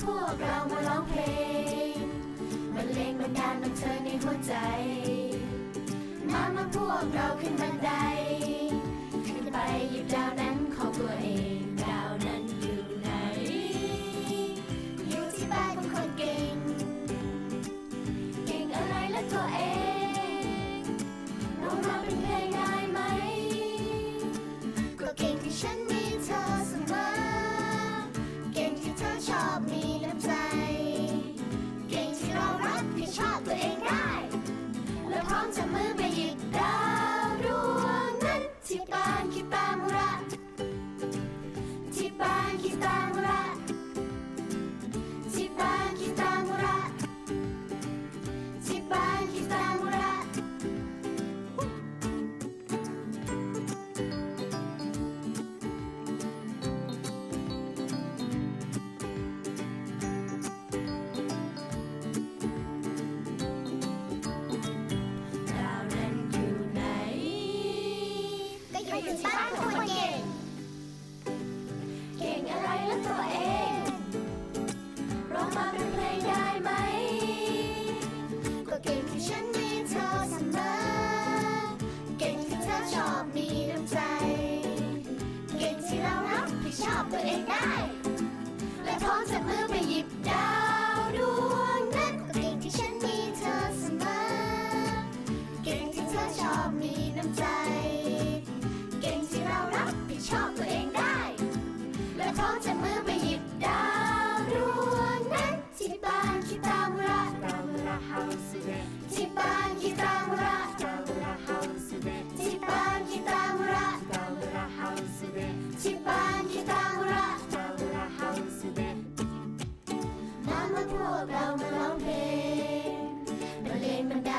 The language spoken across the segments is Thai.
พวกเรามาร้องเพลงบรรเลงบันดาลบันเทิงในหัวใจ มามาพวกเราขึ้นบันได ขึ้นไปหยิบดาว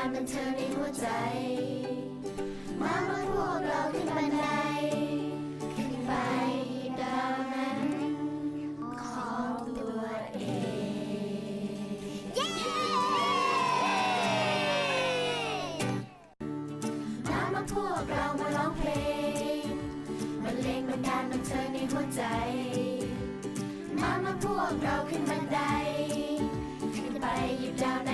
านเป็นเธอในหัวใจ มามาพวกเราขึ้นบันได ขึ้นไปดาวนั้นของตัวเอง เย้ มามาพวกเรามาร้องเพลงมันเลงบันดาลบันเธอในหัวใจ มามาพวกเราขึ้นบันได ขึ้นไปหยิบดาวนั้น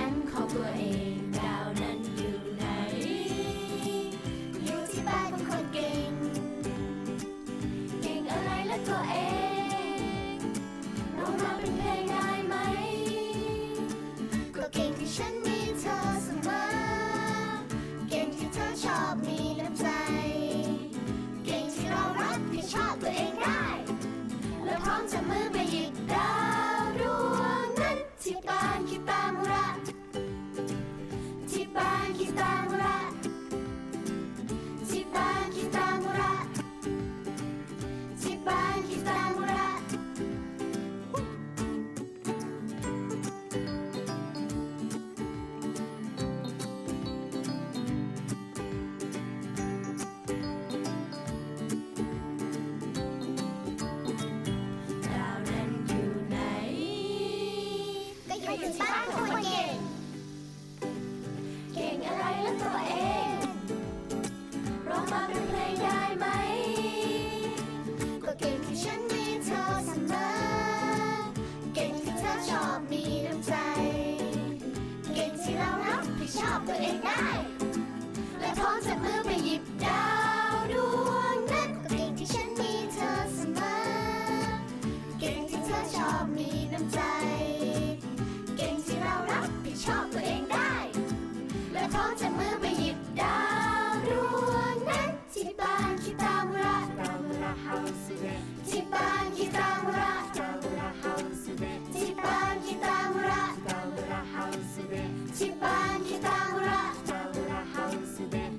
ฉันมีเธอเสมอ เก่งที่เธอชอบมีน้ำใจ เก่งที่เรารักผิดชอบตัวเองได้ และพร้อมจับมือ บ้นที่ตาบุระตาบุระเฮาสุเดน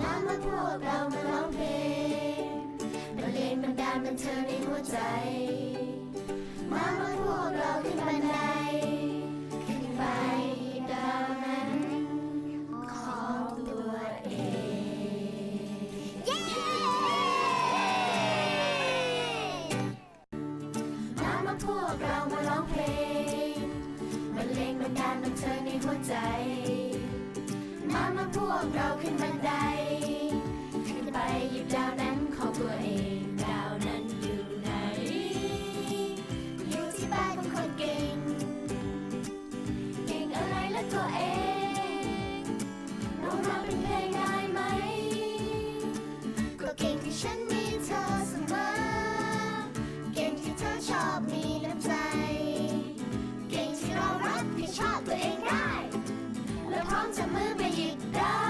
มามพวเรามาร้องเพลงเลงบรรดาบันเทิในหัวใจ มามพวเราขึ้นบันไดขึ้นไปดาวนั้นของตัวเองมามพวเรามาร้องเพลง พลงบันดาลบันเทอในหัวใจ มามาพวกเราขึ้นบันได ขึ้นไปหยิบดาวใน mama, you die.